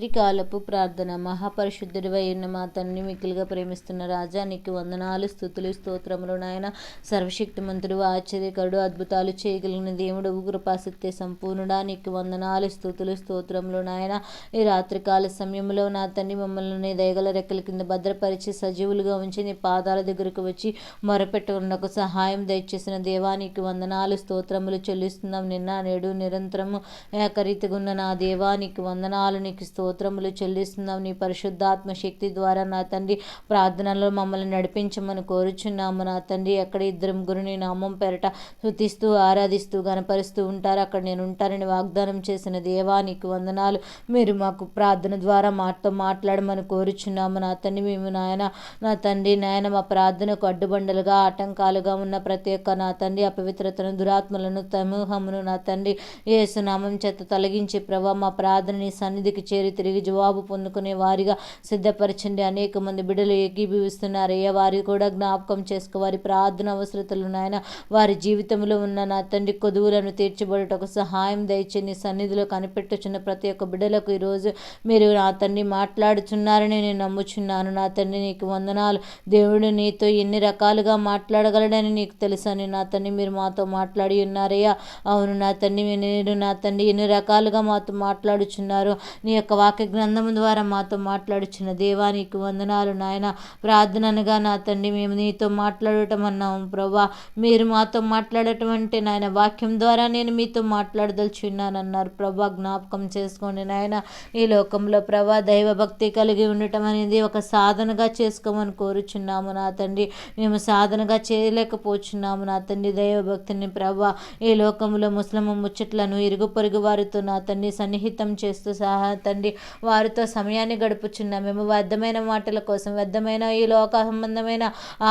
రాత్రికాలపు ప్రార్థన. మహాపరిశుద్ధుడివై ఉన్న మా తండ్రి మిక్కులుగా ప్రేమిస్తున్న రాజా నీకు వందనాలు స్థుతులు స్తోత్రములు నాయన. సర్వశక్తిమంతుడు ఆశ్చర్యకరుడు అద్భుతాలు చేయగలిగిన దేవుడు కృపాసక్తి సంపూర్ణుడా. నీకు వందనాలు స్థుతులు స్తోత్రములు నాయన. ఈ రాత్రికాల సమయంలో నా తండ్రి మమ్మల్ని దయగల రెక్కల కింద భద్రపరిచి సజీవులుగా ఉంచి నీ పాదాల దగ్గరకు వచ్చి మొరపెట్టుకున్నకు సహాయం దయచేసిన దేవానికి వందనాలు స్తోత్రములు చెల్లిస్తున్నాం. నిన్న నేడు నిరంతరము ఏకరీతిగా ఉన్న నా దేవానికి వందనాలు నీకు స్తోత్రములు చెల్లిస్తున్నాం నీ పరిశుద్ధాత్మ శక్తి ద్వారా నా తండ్రి ప్రార్థనలో మమ్మల్ని నడిపించమని కోరుచున్నాము. నా తండ్రి ఎక్కడ ఇద్దరు ముగ్గురు నామం పెరట శృతిస్తూ ఆరాధిస్తూ గనపరుస్తూ ఉంటారు. అక్కడ నేను ఉంటానని వాగ్దానం చేసిన దేవా నీకు వందనాలు. మీరు మాకు ప్రార్థన ద్వారా మాతో మాట్లాడమని కోరుచున్నాము. నా తండ్రి మేము నాయన నా తండ్రి నాయన మా ప్రార్థనకు అడ్డుబండలుగా ఆటంకాలుగా ఉన్న ప్రతి ఒక్క నా తండ్రి అపవిత్రతను దురాత్మలను సమూహమును నా తండ్రి ఏసునామం చేత తొలగించి ప్రభా మా ప్రార్థనని సన్నిధికి చేరి తిరిగి జవాబు పొందుకునే వారిగా సిద్ధపరచండి. అనేక మంది బిడ్డలు ఏకీభవిస్తున్నారు. అయ్యా వారి కూడా జ్ఞాపకం చేసుకో వారి ప్రార్థన అవసరతలు నాయన వారి జీవితంలో ఉన్న నా తండ్రి కొదువులను తీర్చబడుటకు సహాయం దయచే నీ సన్నిధిలో కనిపెట్టుచున్న ప్రతి ఒక్క బిడ్డలకు ఈరోజు మీరు నా తండ్రి మాట్లాడుచున్నారని నేను నమ్ముచున్నాను. నా తండ్రి నీకు వందనాలు. దేవుడు నీతో ఎన్ని రకాలుగా మాట్లాడగలడని నీకు తెలుసని నా తండ్రి మీరు మాతో మాట్లాడి ఉన్నారయ్యా. అవును నా తండ్రి నేను నా తండ్రి ఎన్ని రకాలుగా మాతో మాట్లాడుచున్నారు? నీ యొక్క వాక్య గ్రంథం ద్వారా మాతో మాట్లాడుచున్న దేవా నీకు వందనాలు నాయన. ప్రార్థనగా నా తండ్రి మేము నీతో మాట్లాడటం అన్నాము ప్రభా. మీరు మాతో మాట్లాడటం అంటే నాయన వాక్యం ద్వారా నేను మీతో మాట్లాడదలుచున్నానన్నారు ప్రభా. జ్ఞాపకం చేసుకోండి నాయన. ఈ లోకంలో ప్రభా దైవభక్తి కలిగి ఉండటం అనేది ఒక సాధనగా చేసుకోమని కోరుచున్నాము నా తండ్రి. మేము సాధనగా చేయలేకపోతున్నాము నా తండ్రి దైవభక్తిని ప్రభా. ఈ లోకంలో ముస్లిం ముచ్చట్లను ఇరుగు పొరుగు వారితో నా తండ్రి సన్నిహితం చేస్తూ సహా తండ్రి వారితో సమయాన్ని గడుపుచున్నాం మేము వ్యర్థమైన మాటల కోసం వ్యర్థమైన ఈ లోక సంబంధమైన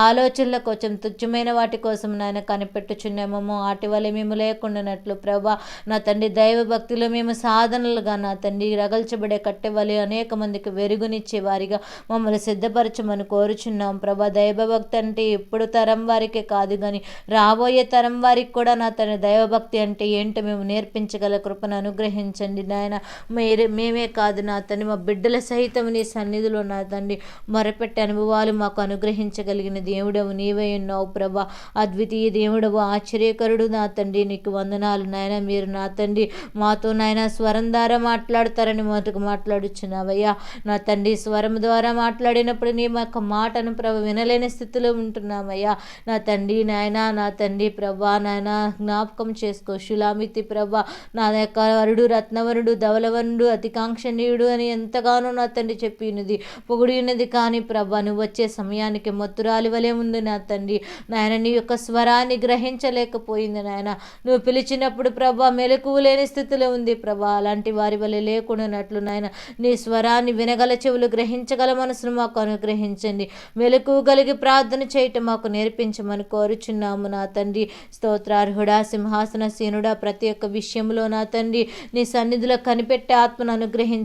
ఆలోచనల కోసం తుచ్చమైన వాటి కోసం నాయన కనిపెట్టుచున్నామేమో వాటి వల్ల మేము లేకుండానట్లు ప్రభా నా తండ్రి దైవ భక్తిలో మేము సాధనలుగా నా తండ్రి రగల్చబడే కట్టెవలి అనేక మందికి వెరుగునిచ్చే వారిగా మమ్మల్ని సిద్ధపరచమని కోరుచున్నాం. ప్రభా దైవభక్తి అంటే ఇప్పుడు తరం వారికే కాదు కానీ రాబోయే తరం వారికి కూడా నా తన దైవభక్తి అంటే ఏంటో మేము నేర్పించగల కృపను అనుగ్రహించండి నాయన. మీరే మేమే కాదు నా తండ్రి మా బిడ్డల సహితం నీ సన్నిధిలో నా తండ్రి. మొరపెట్టే అనుభవాలు మాకు అనుగ్రహించగలిగిన దేవుడవు నీవే ఉన్నావు ప్రభా. అద్వితీయ దేవుడవు ఆశ్చర్యకరుడు నా తండ్రి. నీకు వందనాలు నాయన. మీరు నా తండ్రి. మాతో నాయన స్వరం ద్వారా మాట్లాడతారని మొదటకు మాట్లాడుచున్నావయ్యా. నా తండ్రి స్వరం ద్వారా మాట్లాడినప్పుడు నీ యొక్క మాటను ప్రభ వినలేని స్థితిలో ఉంటున్నామయ్యా. నా తండ్రి నాయన నా తండ్రి ప్రభా నాయన జ్ఞాపకం చేసుకో. శులామితి ప్రభ నా యొక్క వరుడు రత్నవరుడు ధవలవరుడు అతికాంక్షణీయుడు అని ఎంతగానో నా తండ్రి చెప్పినది పొగుడి ఉన్నది కానీ ప్రభా నువ్వు వచ్చే సమయానికి మత్తురాలి వలె ఉంది నా తండ్రి. నాయన నీ యొక్క స్వరాన్ని గ్రహించలేకపోయింది నాయన. నువ్వు పిలిచినప్పుడు ప్రభా మెలకువ లేని స్థితిలో ఉంది ప్రభా. అలాంటి వారి వలె లేకుండానట్లు నాయన నీ స్వరాన్ని వినగల చెవులు గ్రహించగల మనసును మాకు అనుగ్రహించండి. మెలకువ కలిగి ప్రార్థన చేయటం మాకు నేర్పించమని కోరుచున్నాము నా తండ్రి. స్తోత్రార్హుడా సింహాసన సీనుడా ప్రతి ఒక్క విషయంలో నా తండ్రి నీ సన్నిధిలో కనిపెట్టే ఆత్మను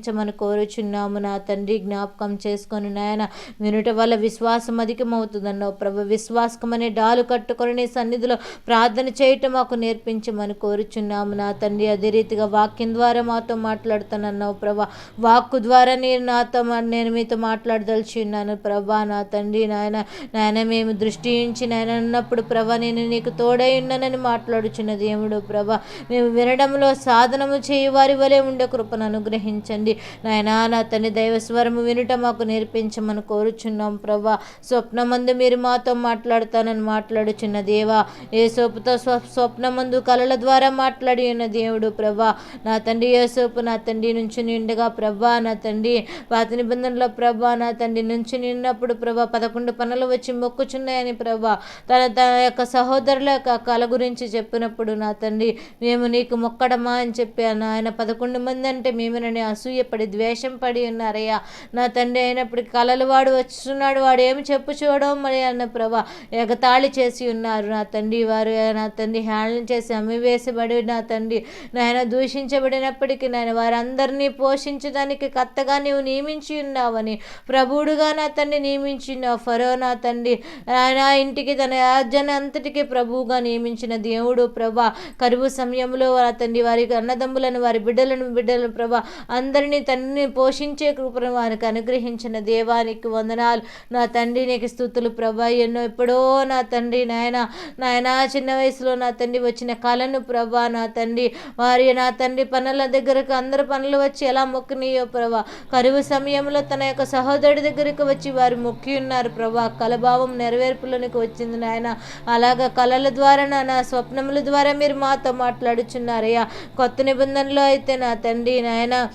అనుగ్రహించమని కోరుచున్నాము. నా తండ్రి జ్ఞాపకం చేసుకొని నాయన వినుట వల్ల విశ్వాసం అధికమవుతుందన్నావు. ప్రభు విశ్వాసకమనే డాలు కట్టుకొని నీ సన్నిధిలో ప్రార్థన చేయటం మాకు నేర్పించమని కోరుచున్నాము. నా తండ్రి అదే రీతిగా వాక్యం ద్వారా మాతో మాట్లాడుతానన్నావు. ప్రభా వాక్కు ద్వారా నేను నాతో నేను మీతో మాట్లాడదలిచి ఉన్నాను. ప్రభా నా తండ్రి నాయన నాయన మేము దృష్టి ఉంచి నాయన అన్నప్పుడు ప్రభా నేను నీకు తోడై ఉన్నానని మాట్లాడుచున్న దేవుడు. ప్రభా మేము వినడంలో సాధనము చేయవారి వలె ఉండే కృపను అనుగ్రహించండి. నాయనా నా తండ్రి దైవ స్వరము వినుట మాకు నేర్పించమని కోరుచున్నాం ప్రభా. స్వప్నమందు మీరు మాతో మాట్లాడతానని మాట్లాడుచున్న దేవా ఏ సోపుతో స్వ స్వప్నమందు కలల ద్వారా మాట్లాడి ఉన్న దేవుడు ప్రభా. నా తండ్రి ఏ సోపు నా తండ్రి నుంచి నిండుగా ప్రభా. నా తండ్రి పాత నిబంధనలో ప్రభా నా తండ్రి నుంచి నిన్నప్పుడు ప్రభా పదకొండు పనులు వచ్చి మొక్కుచున్నాయని ప్రభా. తన తన యొక్క సహోదరుల యొక్క కళ గురించి చెప్పినప్పుడు నా తండ్రి మేము నీకు మొక్కడమా అని చెప్పాను ఆయన పదకొండు మంది అంటే మేమేనని అసూయపడి ద్వేషం పడి ఉన్నారయ్యా. నా తండ్రి అయినప్పుడు కలలు వాడు వస్తున్నాడు వాడు ఏమి చెప్పు చూడడం మరి అన్న ప్రభా. ఎగతాళి చేసి ఉన్నారు నా తండ్రి వారు. నా తండ్రి హ్యాండిల్ చేసి అమ్మివేసబడి నా తండ్రి. నాయన దూషించబడినప్పటికీ నాయన వారందరినీ పోషించడానికి కత్తగా నీవు నియమించి ఉన్నావని ప్రభువుడుగా నా తండ్రి నియమించినావు. ఫరో నా తండ్రి ఆయన ఇంటికి తన యాజన అంతటికి ప్రభువుగా నియమించిన దేవుడు ప్రభా. కరువు సమయంలో నా తండ్రి వారి అన్నదమ్ములను వారి బిడ్డలను బిడ్డలను ప్రభా అందరినీ తండ్రిని తండ్రిని పోషించే కృపను వారికి అనుగ్రహించిన దేవానికి వందనాలు. నా తండ్రి నీకు స్థుతులు ప్రభా. ఎన్నో ఎప్పుడో నా తండ్రి నాయన నాయన చిన్న వయసులో నా తండ్రి వచ్చిన కళను ప్రభా నా తండ్రి వారి నా తండ్రి పనుల దగ్గరకు అందరు పనులు వచ్చి ఎలా మొక్కునియో ప్రభా. కరువు సమయంలో తన యొక్క సహోదరుడి దగ్గరకు వచ్చి వారు మొక్కి ఉన్నారు ప్రభా. కలభావం నెరవేర్పులోనికి వచ్చింది నాయన. అలాగా కళల ద్వారా నా నా స్వప్నముల ద్వారా మీరు మాతో మాట్లాడుచున్నారయ్యా. కొత్త నిబంధనలో అయితే నా తండ్రి నాయన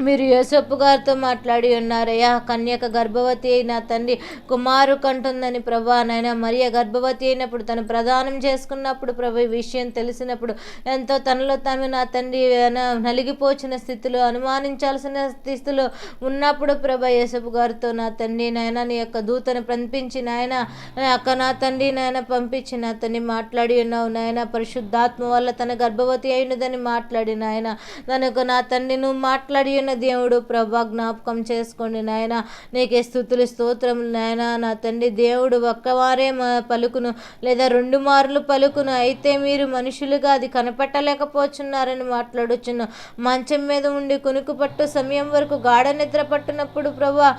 మీరు యేసప్పు గారితో మాట్లాడి ఉన్నారయ్యా కన్యక గర్భవతి అయిన తండ్రి కుమారు కంటుందని ప్రభా నాయన మరియ గర్భవతి అయినప్పుడు తను ప్రదానం చేసుకున్నప్పుడు ప్రభు ఈ విషయం తెలిసినప్పుడు ఎంతో తనలో తను నా తండ్రి నలిగిపోచిన స్థితిలో అనుమానించాల్సిన స్థితిలో ఉన్నప్పుడు ప్రభ యేసపు గారితో నా తండ్రి నాయన నీ యొక్క దూతను పంపించి నాయన అక్క నా తండ్రి నాయన పంపించి నా తండ్రి మాట్లాడి ఉన్నావు నాయన పరిశుద్ధాత్మ వల్ల తన గర్భవతి అయినదని మాట్లాడి నాయన తనకు నా తండ్రి నువ్వు మాట్లాడి నాయన దేవుడు ప్రభా జ్ఞాపకం చేసుకోండి నాయన. నీకే స్థుతులు స్తోత్రములు నాయన. నా తండ్రి దేవుడు ఒక్కవారే మా పలుకును లేదా రెండు మార్లు పలుకును. అయితే మీరు మనుషులుగా అది కనపెట్టలేకపోతున్నారని మాట్లాడుచున్న మంచం మీద ఉండి కునుకు పట్టు సమయం వరకు గాఢ నిద్ర పట్టినప్పుడు ప్రభా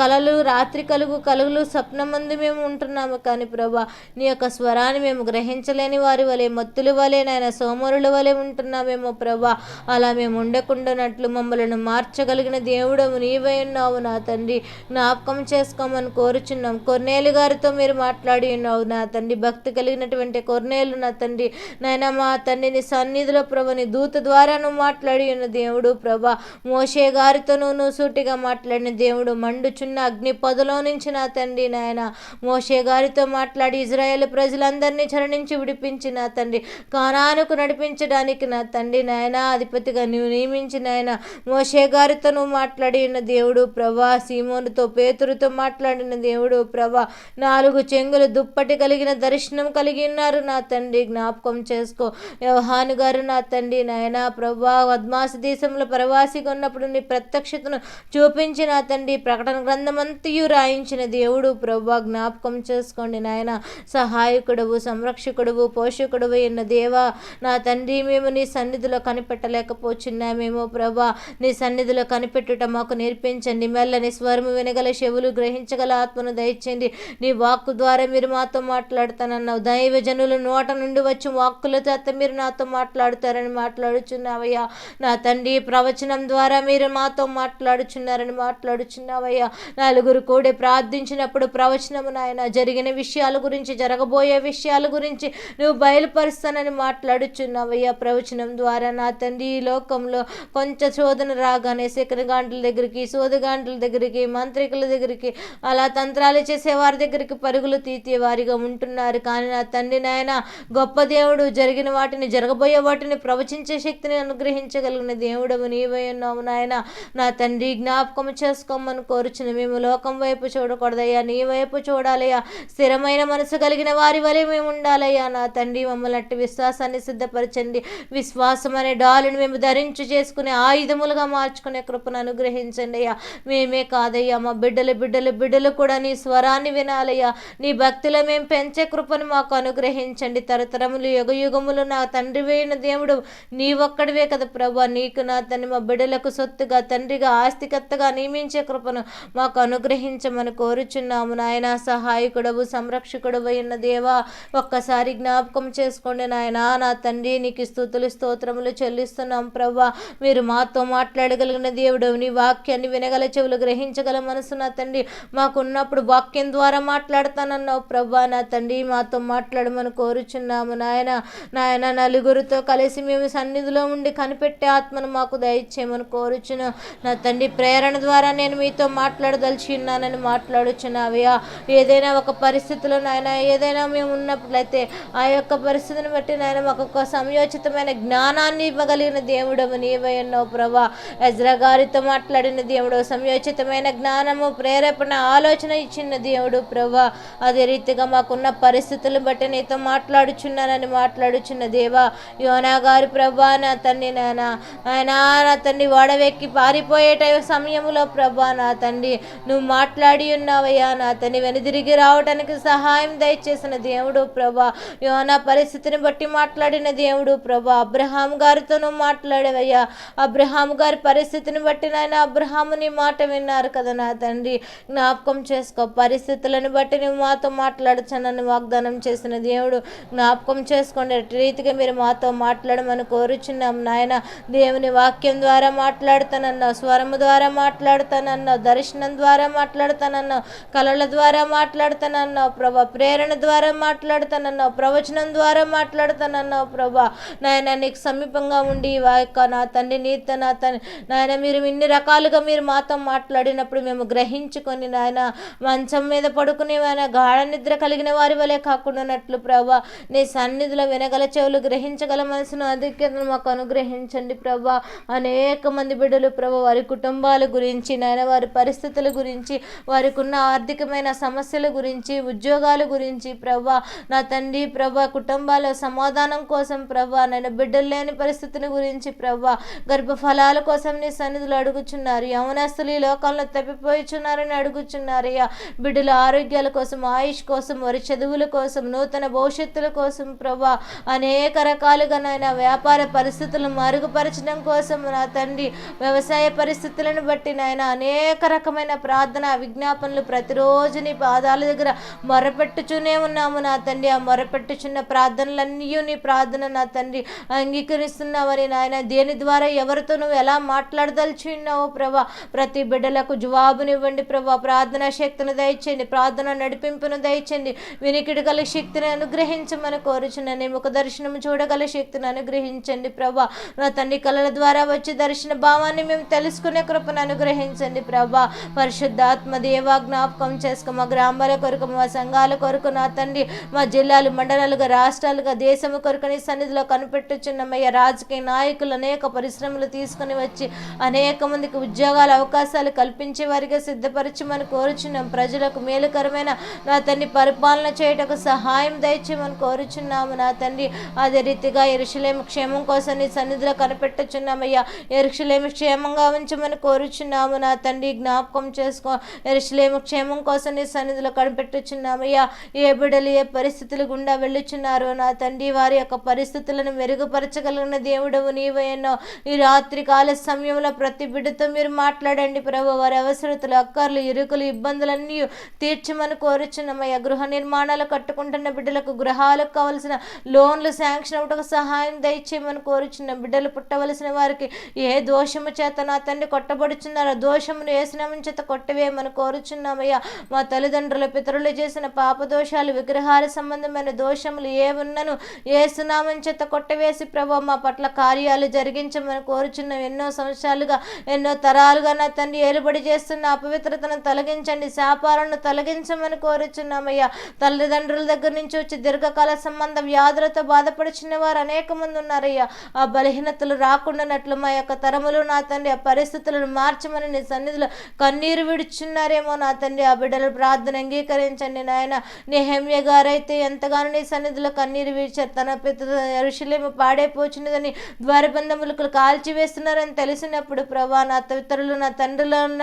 కలలు రాత్రి కలుగు కలుగులు స్వప్నమందు మేము ఉంటున్నాము. కానీ ప్రభా నీ యొక్క స్వరాన్ని మేము గ్రహించలేని వారి వలె మత్తుల వలె నాయన సోమరుల వలె ఉంటున్నామేమో ప్రభా. అలా మేము ఉండకుండానట్లు మమ్మలను మార్చగలిగిన దేవుడము నీవై ఉన్నావు నా తండ్రి. జ్ఞాపకం చేసుకోమని కోరుచున్నాం. కొర్నేలు గారితో మీరు మాట్లాడి ఉన్నావు నా తండ్రి. భక్తి కలిగినటువంటి కొర్నేలు నా తండ్రి. నాయన మా తండ్రిని సన్నిధిలో ప్రభని దూత ద్వారా నువ్వు మాట్లాడి ఉన్న దేవుడు ప్రభా. మోషే గారితో నువ్వు సూటిగా మాట్లాడిన దేవుడు మండుచున్న అగ్ని పొదలో నుంచి నా తండ్రి నాయన. మోషే గారితో మాట్లాడి ఇజ్రాయేల్ ప్రజలందరినీ చరణించి విడిపించి నా తండ్రి. కానానుకు నడిపించడానికి నా తండ్రి నాయన. అధిపతిగా నువ్వు నియమించిన ఆయన మోషే గారితో మాట్లాడిన దేవుడు ప్రభా సీమోనుతో పేతురుతో మాట్లాడిన దేవుడు ప్రభా నాలుగు చెంగులు దుప్పటి కలిగిన దర్శనం కలిగి ఉన్నారు. నా తండ్రి జ్ఞాపకం చేసుకో. వ్యవహాను గారు నా తండ్రి నాయన ప్రభా పద్మాస దేశంలో ప్రవాసిగా ఉన్నప్పుడు నీ ప్రత్యక్షతను చూపించి నా తండ్రి ప్రకటన గ్రంథమంతయు రాయించిన దేవుడు ప్రభా జ్ఞాపకం చేసుకోండి నాయన. సహాయకుడవు సంరక్షకుడవు పోషకుడవు అయిన దేవా నా తండ్రి మేము నీ సన్నిధిలో కనిపెట్టలేకపోతున్నామేమో ప్రభా. నీ సన్నిధిలో కనిపెట్టుట మాకు నేర్పించండి. మెల్లని స్వరము వినగల చెవులు గ్రహించగల ఆత్మను దయచేయండి. నీ వాక్కు ద్వారా మీరు మాతో మాట్లాడుతానన్నావు. దైవజనుల నోట నుండి వచ్చి వాక్కుల చేత మీరు నాతో మాట్లాడుతారని మాట్లాడుచున్నావయ్యా. నా తండ్రి ప్రవచనం ద్వారా మీరు మాతో మాట్లాడుచున్నారని మాట్లాడుచున్నావయ్యా. నలుగురు కూడి ప్రార్థించినప్పుడు ప్రవచనము నాయన జరిగిన విషయాల గురించి జరగబోయే విషయాల గురించి నువ్వు బయలుపరుస్తానని మాట్లాడుచున్నావయ్యా. ప్రవచనం ద్వారా నా తండ్రి ఈ లోకంలో కొంచెం శోధన రాగానే శకరగాండ్ల దగ్గరికి సోదగాండ్ల దగ్గరికి మంత్రికుల దగ్గరికి అలా తంత్రాలు చేసే వారి దగ్గరికి పరుగులు తీతే వారిగా ఉంటున్నారు. కానీ నా తండ్రి నాయన గొప్ప దేవుడు జరిగిన వాటిని జరగబోయే వాటిని ప్రవచించే శక్తిని అనుగ్రహించగలిగిన దేవుడవు నీవై ఉన్నావు నాయన. నా తండ్రి జ్ఞాపకం చేసుకోమని కోరుచున్న మేము లోకం వైపు చూడకూడదయ్యా నీ వైపు చూడాలయ్యా. స్థిరమైన మనసు కలిగిన వారి వలె మేము ఉండాలయ్యా. నా తండ్రి మమ్మల్ని అట్టి విశ్వాసాన్ని సిద్ధపరచండి. విశ్వాసం అనే డాలుని మేము ధరించి చేసుకునే ఆయుధములుగా మా మార్చుకునే కృపను అనుగ్రహించండి అయ్యా. మేమే కాదయ్యా మా బిడ్డలు బిడ్డలు బిడ్డలు కూడా నీ స్వరాన్ని వినాలయ్యా నీ భక్తిలో మేము పెంచే కృపను మాకు అనుగ్రహించండి. తరతరములు యుగ యుగములు నా తండ్రి వేయిన దేవుడు నీ ఒక్కడివే కదా ప్రభా. నీకు నా తన్ని మా బిడ్డలకు సొత్తుగా తండ్రిగా ఆస్తికత్తగా నియమించే కృపను మాకు అనుగ్రహించమని కోరుచున్నాము. నాయన సహాయకుడవు సంరక్షకుడవు అయిన దేవా ఒక్కసారి జ్ఞాపకం చేసుకోండి నాయన. నా తండ్రి నీకు స్థుతులు స్తోత్రములు చెల్లిస్తున్నాం ప్రభా. మీరు మాతో మాట్లాడి మాట్లాడగలిగిన దేవుడు నీ వాక్యాన్ని వినగల చెవులు గ్రహించగల మనసు నా తండ్రి. మాకున్నప్పుడు వాక్యం ద్వారా మాట్లాడతానన్నావు. ప్రభా నా తండ్రి మాతో మాట్లాడమని కోరుచున్నాము నాయన. నాయన నలుగురితో కలిసి మేము సన్నిధిలో ఉండి కనిపెట్టే ఆత్మను మాకు దయచేయమని కోరుచును. నా తండ్రి ప్రేరణ ద్వారా నేను మీతో మాట్లాడదలిచి ఉన్నానని మాట్లాడుచున్నావయ్యా. ఏదైనా ఒక పరిస్థితిలో నాయన ఏదైనా మేము ఉన్నట్లయితే ఆ యొక్క పరిస్థితిని బట్టి నాయన మాకు ఒక సమయోచితమైన జ్ఞానాన్ని ఇవ్వగలిగిన దేవుడవు నీవై ఉన్నావు ప్రభా. ఎజ్రా గారితో మాట్లాడిన దేవుడు సంయోచితమైన జ్ఞానము ప్రేరేపణ ఆలోచన ఇచ్చిన దేవుడు ప్రభా అదే రీతిగా మాకున్న పరిస్థితులను బట్టి నీతో మాట్లాడుచున్నానని మాట్లాడుచున్న దేవా యోనా గారి ప్రభా నా తండ్రి నాయన ఆయన నా తండ్రి వాడవెక్కి పారిపోయే సమయంలో ప్రభా నా తండ్రి నువ్వు మాట్లాడి ఉన్నావయ్యా నా తండ్రి వెనుదిరిగి రావడానికి సహాయం దయచేసిన దేవుడు ప్రభా యోనా పరిస్థితిని బట్టి మాట్లాడిన దేవుడు ప్రభా అబ్రహాం గారితో నువ్వు మాట్లాడవయ్యా. అబ్రహాం గారి పరిస్థితిని బట్టి నాయన అబ్రహాము నీ మాట విన్నారు కదా నా తండ్రి. జ్ఞాపకం చేసుకో పరిస్థితులను బట్టి నువ్వు మాతో మాట్లాడచ్చానని వాగ్దానం చేసిన దేవుడు. జ్ఞాపకం చేసుకోండి రీతిగా మీరు మాతో మాట్లాడమని కోరుచున్నాం నాయన. దేవుని వాక్యం ద్వారా మాట్లాడుతానన్నావు స్వరము ద్వారా మాట్లాడుతానన్నావు దర్శనం ద్వారా మాట్లాడుతానన్నావు కళల ద్వారా మాట్లాడుతానన్నావు ప్రభా ప్రేరణ ద్వారా మాట్లాడుతానన్నావు ప్రవచనం ద్వారా మాట్లాడుతానన్నావు ప్రభా. నాయన నీకు సమీపంగా ఉండి ఈ యొక్క నా తండ్రి నీతో నా తండ్రి నాయన మీరు ఇన్ని రకాలుగా మీరు మాతో మాట్లాడినప్పుడు మేము గ్రహించుకొని నాయన మంచం మీద పడుకుని ఆయన గాఢ నిద్ర కలిగిన వారి వలె కాకుండా ఉన్నట్లు ప్రభా నీ సన్నిధిలో వినగల చెవులు గ్రహించగల మనసును అధిక్యతను మాకు అనుగ్రహించండి ప్రభా. అనేక మంది బిడ్డలు ప్రభా వారి కుటుంబాల గురించి నాయన వారి పరిస్థితుల గురించి వారికి ఉన్న ఆర్థికమైన సమస్యల గురించి ఉద్యోగాల గురించి ప్రభా నా తండ్రి ప్రభా కుటుంబాల సమాధానం కోసం ప్రభా నేను బిడ్డలు లేని పరిస్థితిని గురించి ప్రభా గర్భఫలాల కోసం నీ సన్నిధులు అడుగుచున్నారు. యవనస్తులు ఈ లోకంలో తప్పిపోయిచున్నారని అడుగుచున్నారయ్యా బిడ్డల ఆరోగ్యాల కోసం ఆయుష్ కోసం వారి చదువుల కోసం నూతన భవిష్యత్తుల కోసం ప్రభా అనేక రకాలుగా నాయన వ్యాపార పరిస్థితులను మరుగుపరచడం కోసం నా తండ్రి వ్యవసాయ పరిస్థితులను బట్టి నాయన అనేక రకమైన ప్రార్థన విజ్ఞాపనలు ప్రతిరోజు నీ పాదాల దగ్గర మొరపెట్టుచునే ఉన్నాము నా తండ్రి. ఆ మొరపెట్టుచున్న ప్రార్థనలన్నీ నీ ప్రార్థన నా తండ్రి అంగీకరిస్తున్నావని నాయన దేని ద్వారా ఎవరితో నువ్వు ఎలా మాట్లాడదలుచున్నావో ప్రభా. ప్రతి బిడ్డలకు జవాబునివ్వండి ప్రభా. ప్రార్థన శక్తిని దయచేయండి. ప్రార్థన నడిపింపును దయచేయండి. వినికిడి గల శక్తిని అనుగ్రహించమని కోరుచున్న నీ ఒక దర్శనం చూడగల శక్తిని అనుగ్రహించండి ప్రభా. నా తండ్రి కళల ద్వారా వచ్చే దర్శన భావాన్ని మేము తెలుసుకునే కృపను అనుగ్రహించండి ప్రభా. పరిశుద్ధాత్మ దేవా జ్ఞాపకం చేసుకో. మా గ్రామాల కొరకు మా సంఘాల కొరకు నా తండ్రి మా జిల్లాలు మండలాలుగా రాష్ట్రాలుగా దేశము కొరకు నీ సన్నిధిలో కనిపెట్టుచున్నమయ్య రాజకీయ నాయకులు అనేక పరిశ్రమలు తీసుకుని వచ్చి అనేక మందికి ఉద్యోగాల అవకాశాలు కల్పించే వారిగా సిద్ధపరచమని కోరుచున్నాం. ప్రజలకు మేలుకరమైన నా తండ్రి పరిపాలన చేయటకు సహాయం దయచేయమని కోరుచున్నాము. నా తండ్రి అదే రీతిగా ఎరుషులేమి క్షేమం కోసం నీ సన్నిధిలో కనిపెట్టుచున్నామయ్యా. ఎరుషులేమి క్షేమంగా ఉంచమని కోరుచున్నాము. నా తండ్రి జ్ఞాపకం చేసుకో. ఎరుషులేమి క్షేమం కోసం నీ సన్నిధిలో కనిపెట్టుచున్నామయ్యా. ఏ బిడ్డలు ఏ పరిస్థితులు గుండా వెళ్ళుచున్నారో నా తండ్రి వారి యొక్క పరిస్థితులను మెరుగుపరచగలిగిన దేవుడవు నీవేనో ఈ రాత్రి కాల సమయంలో ప్రతి బిడ్డతో మీరు మాట్లాడండి ప్రభు. వారి అవసరతలు అక్కర్లు ఇరుకులు ఇబ్బందులన్నీ తీర్చమని కోరుచున్నామయ్యా గృహ నిర్మాణాలు కట్టుకుంటున్న బిడ్డలకు గృహాలకు కావలసిన లోన్లు శాంక్షన్ అవ్వటకు సహాయం దయచేయమని కోరుచున్న. బిడ్డలు పుట్టవలసిన వారికి ఏ దోషము చేత నా తండ్రి కొట్టబడుచున్నారో దోషమును వేసినామని చేత కొట్టవేయమని కోరుచున్నామయ్యా మా తల్లిదండ్రుల పితరులు చేసిన పాప దోషాలు విగ్రహాల సంబంధమైన దోషములు ఏ ఉన్నను ఏ సునామని చేత కొట్టవేసి ప్రభు మా పట్ల కార్యాలు జరిగించమని కోరుచున్నాం. ఎన్నో సంవత్సరాలుగా ఎన్నో తరాలుగా నా తండ్రి ఏలుబడి చేస్తున్న అపవిత్రతను తొలగించండి. శాపాలను తొలగించమని కోరుచున్నామయ్యా. తల్లిదండ్రుల దగ్గర నుంచి వచ్చి దీర్ఘకాల సంబంధ వ్యాధులతో బాధపడుచున్న వారు అనేక మంది ఉన్నారయ్యా. ఆ బలహీనతలు రాకుండానట్లు మా యొక్క తరములు నా తండ్రి ఆ పరిస్థితులను మార్చమని నీ సన్నిధిలో కన్నీరు విడుచున్నారేమో నా తండ్రి. ఆ బిడ్డల ప్రార్థన అంగీకరించండి నాయన. నెహమ్య గారైతే ఎంతగానో నీ సన్నిధిలో కన్నీరు విడిచారు. తన పిత ఋషులేమో పాడైపోచున్నదని ద్వారబంధములకు కాల్చివేస్తున్నారని తెలిసినప్పుడు ప్రభా నా ఇతరులు నా తండ్రులు ఉన్న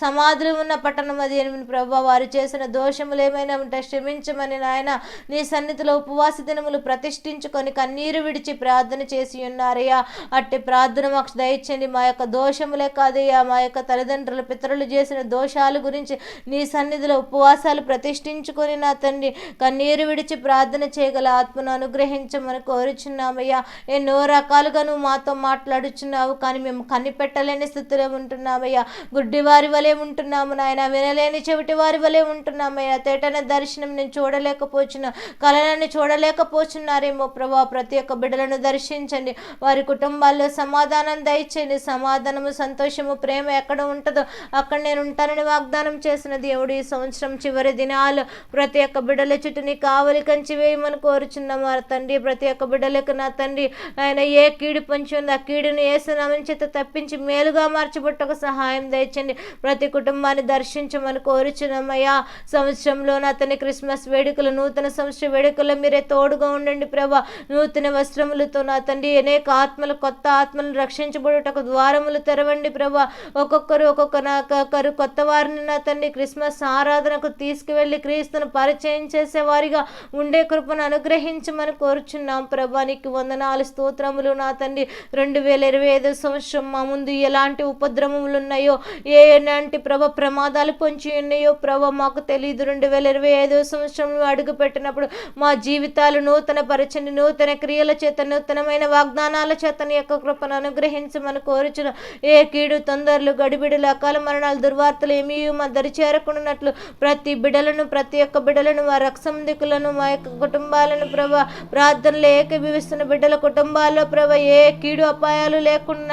సమాధులు ఉన్న పట్టణం అది అని ప్రభా? వారు చేసిన దోషములు ఏమైనా ఉంటే క్షమించమని నాయన నీ సన్నిధిలో ఉపవాస దినములు ప్రతిష్ఠించుకొని కన్నీరు విడిచి ప్రార్థన చేసి ఉన్నారయ్యా. అట్టి ప్రార్థన మాకు దయచండి మా యొక్క దోషములే కాదయ్యా. మా యొక్క తల్లిదండ్రులు పితరులు చేసిన దోషాల గురించి నీ సన్నిధిలో ఉపవాసాలు ప్రతిష్ఠించుకొని నా తండ్రి కన్నీరు విడిచి ప్రార్థన చేయగల ఆత్మను అనుగ్రహించమని కోరుచున్నామయ్యా. ఎన్నో రకాలుగా నువ్వు మాతో మాట్లాడుచున్నావు. కానీ మేము కనిపెట్టలేని స్థితిలో ఉంటున్నామయ్యా. గుడ్డివారి వలె ఉంటున్నాము నాయన. వినలేని చెవిటి వారి వలె ఉంటున్నామయ్యా. తేటన దర్శనం నేను చూడలేకపోచున్నా. కళలను చూడలేకపోచున్నారేమో ప్రభా. ప్రతి ఒక్క బిడ్డలను దర్శించండి. వారి కుటుంబాల్లో సమాధానం దయచేయండి. సమాధానము సంతోషము ప్రేమ ఎక్కడ ఉంటుందో అక్కడ నేను ఉంటానని వాగ్దానం చేసిన దేవుడు ఈ సంవత్సరం చివరి దినాలు ప్రతి ఒక్క బిడ్డల చుట్టూ నీ కావలి కంచి వేయమని కోరుచున్నాము. తండ్రి ప్రతి ఒక్క బిడ్డలకు నా తండ్రి ఆయన ఏ కీడు పంచి ఉంది ఆ కీడును ఏసునామని చేత తప్పించి మేలుగా మార్చబట్టకు సహాయం దయచండి. ప్రతి కుటుంబాన్ని దర్శించమని కోరుచున్నామయ్యా. సంవత్సరంలోన అతని క్రిస్మస్ వేడుకలు నూతన సంవత్సర వేడుకల్లో మీరే తోడుగా ఉండండి ప్రభా. నూతన వస్త్రములతో నా తండ్రి అనేక ఆత్మలు కొత్త ఆత్మలను రక్షించబడుటకు ద్వారములు తెరవండి ప్రభా. ఒక్కొక్కరు ఒక్కొక్క నా ఒక్కొక్కరు కొత్త వారిని నా తండ్రి క్రిస్మస్ ఆరాధనకు తీసుకువెళ్ళి క్రీస్తును పరిచయం చేసే వారిగా ఉండే కృపను అనుగ్రహించమని కోరుచున్నాం ప్రభా. నీకు వందనాలు స్తోత్రములు నా తండ్రి. రెండు వేల ఇరవై ఐదు సంవత్సరం మా ముందు ఎలాంటి ఉపద్రవములు ఉన్నాయో ఏ ఎలాంటి ప్రభ ప్రమాదాలు పొంచి ఉన్నాయో ప్రభ మాకు తెలియదు రెండు వేల ఇరవై ఐదో సంవత్సరంలో అడుగు పెట్టినప్పుడు మా జీవితాలు నూతన పరచని నూతన క్రియల చేత నూతనమైన వాగ్దానాల చేత నీ యొక్క కృపను అనుగ్రహించమని కోరుచున్న. ఏ కీడు తొందరలు గడిబిడులు అకాల మరణాలు దుర్వార్తలు ఏమీ మా దరి చేరకున్నట్లు ప్రతి బిడలను ప్రతి ఒక్క బిడలను మా రక్సంధికులను మా యొక్క కుటుంబాలను ప్రభ ప్రార్థనలు ఏకీభవిస్తున్న బిడ్డల కుటుంబాల్లో ప్రభ ఏ కీడు అపాయాలు లేకుండా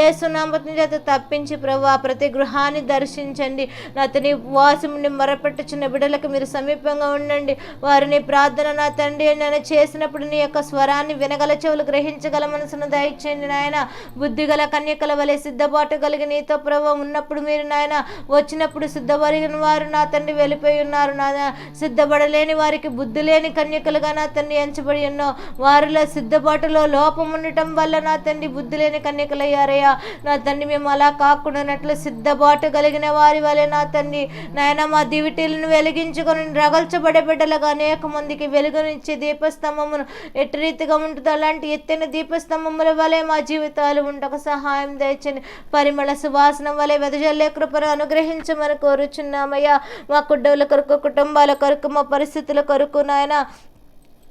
ఏ సునామతి చేత తప్పించి ప్రభా ప్రతి గృహాన్ని దర్శించండి. అతని వాసముని మొరపెట్టుచున్న బిడ్డలకు మీరు సమీపంగా ఉండండి. వారిని ప్రార్థన నా తండ్రి నేను చేసినప్పుడు నీ యొక్క స్వరాన్ని వినగల చెవులు గ్రహించగల మనసును దయచేయండి నాయన. బుద్ధి గల కన్యకల వలె సిద్ధపాటు కలిగి నీతో ప్రభావం ఉన్నప్పుడు మీరు నాయన వచ్చినప్పుడు సిద్ధపడిన వారు నా తండ్రి వెళ్ళిపోయి ఉన్నారు నా సిద్ధపడలేని వారికి బుద్ధి లేని కన్యకలుగా నా తండ్రి ఎంచబడి ఉన్నో వారిలో సిద్ధపాటులో లోపం ఉండటం వల్ల నా తండ్రి బుద్ధి లేని కన్యకలయ్యారయ్యా నా తండ్రి మేము అలా కాకుండానట్లు సిద్ధబాటు కలిగిన వారి వలె నా తండ్రి నాయన మా దివిటీలను వెలిగించుకొని రగల్చబడే బిడ్డలుగా అనేక మందికి వెలుగునిచ్చే దీపస్తంభమును ఎట్టి రీతిగా ఉంటుంది అలాంటి ఎత్తైన దీపస్తంభముల వలె మా జీవితాలు ఉండక సహాయం దయచని పరిమళ సువాసన వలె వెదజల్లే కృపను అనుగ్రహించమని కోరుచున్నామయ్యా. మా కుటుంబాల కొరకు కుటుంబాల కొరకు మా పరిస్థితుల కొరకు నాయన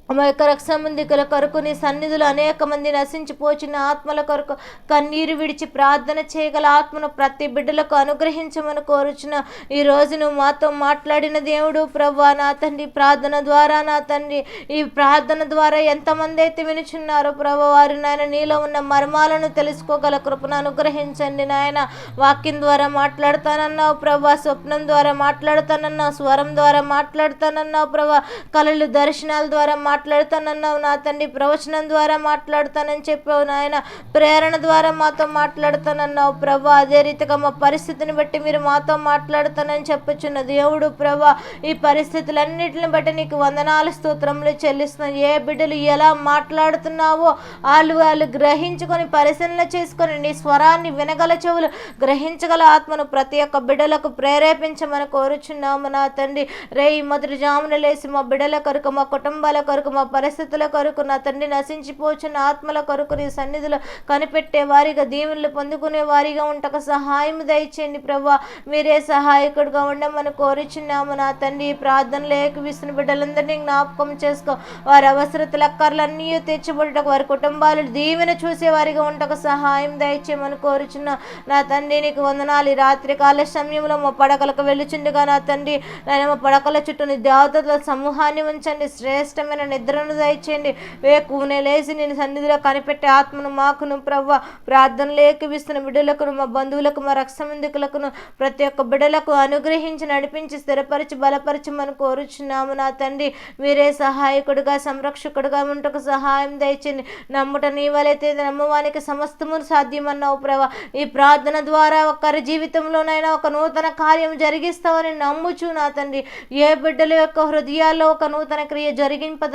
మా యొక్క రక్షమందికుల కొరకు నీ సన్నిధులు అనేక మంది నశించిపోచిన ఆత్మల కొరకు కన్నీరు విడిచి ప్రార్థన చేయగల ఆత్మను ప్రతి బిడ్డలకు అనుగ్రహించమని కోరుచున్న ఈ రోజు నువ్వు మాతో మాట్లాడిన దేవుడు ప్రవ్వా నా తండ్రి ప్రార్థన ద్వారా నా తండ్రి ఈ ప్రార్థన ద్వారా ఎంతమంది అయితే వినుచున్నారో ప్రభా వారి నాయన నీలో ఉన్న మర్మాలను తెలుసుకోగల కృపను అనుగ్రహించండి నాయన. వాక్యం ద్వారా మాట్లాడతానన్నావు ప్రభా స్వప్నం ద్వారా మాట్లాడతానన్నావు స్వరం ద్వారా మాట్లాడతానన్నావు ప్రభా కళలు దర్శనాల ద్వారా మాట్లాడుతానన్నావు నా తండ్రి. ప్రవచనం ద్వారా మాట్లాడుతానని చెప్పావు నాయన. ప్రేరణ ద్వారా మాతో మాట్లాడుతానన్నావు ప్రభా. అదే రీతిగా మా పరిస్థితిని బట్టి మీరు మాతో మాట్లాడుతానని చెప్పుచున్న దేవుడు ప్రభా. ఈ పరిస్థితులన్నిటిని బట్టి నీకు వందనాలు స్తోత్రములు చెల్లిస్తున్నాను ఏ బిడ్డలు ఎలా మాట్లాడుతున్నావో వాళ్ళు వాళ్ళు గ్రహించుకొని పరిశీలన చేసుకొని నీ స్వరాన్ని వినగల చెవులు గ్రహించగల ఆత్మను ప్రతి ఒక్క బిడ్డలకు ప్రేరేపించమని కోరుచున్నాము నా తండ్రి. రే ఈ మొదటి జామున లేసి మా బిడ్డల కొరకు మా కుటుంబాల కొరకు మా పరిస్థితుల కొరకు నా తండ్రి నశించిపోచున్న ఆత్మల కొరకు నీ సన్నిధిలో కనిపెట్టే వారిగా దీవులు పొందుకునే వారిగా ఉంటక సహాయం దయచేయండి ప్రభా. మీరే సహాయకుడిగా ఉండమని కోరిచున్నాము. నా తండ్రి ప్రార్థనలు ఏకవిస్తున్న బిడ్డలందరినీ జ్ఞాపకం చేసుకో. వారి అవసరతలు అక్కర్లన్నీ తెచ్చబడుటకు వారి కుటుంబాలు దీవెన చూసే వారిగా ఉంటక సహాయం దయచేయమని కోరుచున్న. నా తండ్రి నీకు వందనాలు. రాత్రి కాల సమయంలో మా పడకలకు వెళ్ళుచుండగా నా తండ్రి నేను మా పడకల చుట్టూ నీ దేవతల సమూహాన్ని ఉంచండి. శ్రేష్టమైన నిద్రను దయచేయండి. వేకునే లేచి నేను సన్నిధిలో కనిపెట్టే ఆత్మను మాకును ప్రవ్వ. ప్రార్థనలు ఏకవిస్తున్న బిడ్డలకును మా బంధువులకు మా రక్షమందికులకును ప్రతి ఒక్క బిడ్డలకు అనుగ్రహించి నడిపించి స్థిరపరిచి బలపరచమని కోరుచున్నాము నా తండ్రి. మీరే సహాయకుడిగా సంరక్షకుడిగా ఉంటకు సహాయం దయచండి నమ్ముట నీవలైతే నమ్మవానికి సమస్తము సాధ్యమన్నావు ప్రభా ఈ ప్రార్థన ద్వారా ఒకరి జీవితంలోనైనా ఒక నూతన కార్యం జరిగిస్తామని నమ్ముచు నా తండ్రి. ఏ బిడ్డల యొక్క హృదయాల్లో ఒక నూతన క్రియ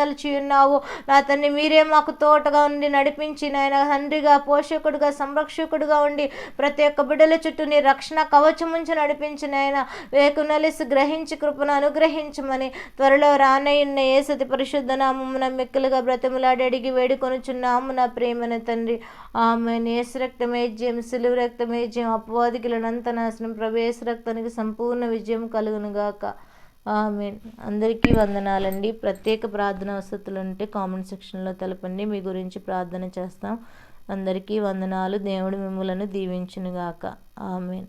జరిగింపదలిచి ఉన్నావు. నా తండ్రి మీరే మాకు తోటగా ఉండి నడిపించి నాయన తండ్రిగా పోషకుడుగా సంరక్షకుడుగా ఉండి ప్రతి ఒక్క బిడ్డల చుట్టూ నీ రక్షణ కవచముంచి నడిపించిన ఆయన వేకునలిసి గ్రహించి కృపను అనుగ్రహించమని త్వరలో రానయ్యున్న ఏసతి పరిశుద్ధ నామమున మెక్కులుగా బ్రతములాడి అడిగి వేడుకొనుచున్నాము నా ప్రేమన తండ్రి. ఆమె నేసు రక్తమేజ్యం సిలువు రక్తమేజ్యం అపవాదికులనంత నాశనం ప్రవేశ రక్తానికి సంపూర్ణ విజయం కలుగునుగాక. ఆమెన్. అందరికీ వందనాలండి. ప్రత్యేక ప్రార్థన వసతులు ఉంటే కామెంట్ సెక్షన్లో తెలపండి. మీ గురించి ప్రార్థన చేస్తాం. అందరికీ వందనాలు. దేవుడు మిమ్మలను దీవించునుగాక. ఆమెన్.